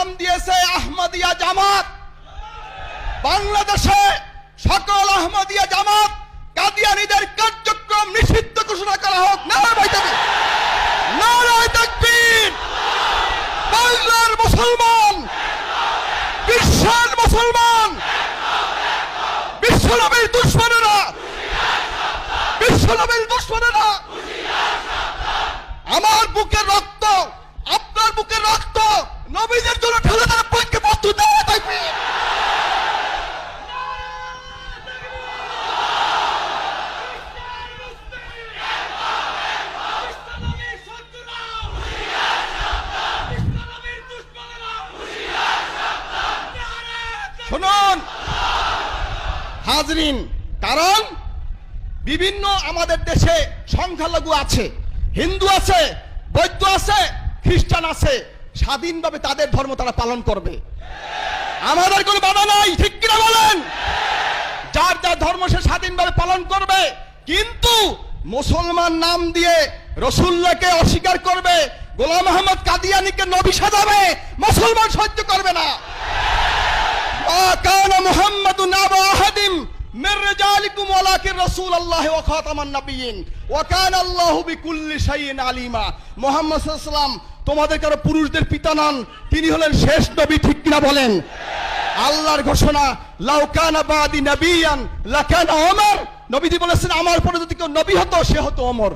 নাম দিয়েছে আহমদিয়া জামাত। বাংলাদেশে সকল আহমদিয়া জামাত, কাদিয়ানিদের কার্যক্রম নিষিদ্ধ ঘোষণা করা হোক নারায় শুনুন। হাজরিন, কারণ বিভিন্ন আমাদের দেশে সংখ্যালঘু আছে, হিন্দু আছে, বৌদ্ধ আছে, খ্রিস্টান আছে, স্বাধীনভাবে তাদের ধর্ম তারা পালন করবে। আমাদের কোনো বাধা নাই, ঠিক কিনা বলেন? যার যার ধর্ম সে স্বাধীনভাবে পালন করবে, কিন্তু মুসলমান নাম দিয়ে রসুল্লাকে অস্বীকার করবে, গোলাম আহমদ কাদিয়ানিকে নবী সাজাবে, মুসলমান সহ্য করবে না। কান মুহাম্মাদুন আবা আহাদিম মির রিজালিকুম ওয়ালাকিন রাসূলুল্লাহ ওয়া খাতামান নাবিয়িন ওয়া কান বিকুল্লি শাইইন আলিমা মুহাম্মদ সাল্লাল্লাহু আলাইহি ওয়াসাল্লাম তোমাদের কারও পুরুষদের পিতা নন, তিনি হলেন শেষ নবী, ঠিক কিনা বলেন? আল্লাহর ঘোষণা লাউকানা বাদি লাকান ওমর। নবীজি বলেছেন, আমার পরে যদি কেউ নবী হতো, সে হতো ওমর।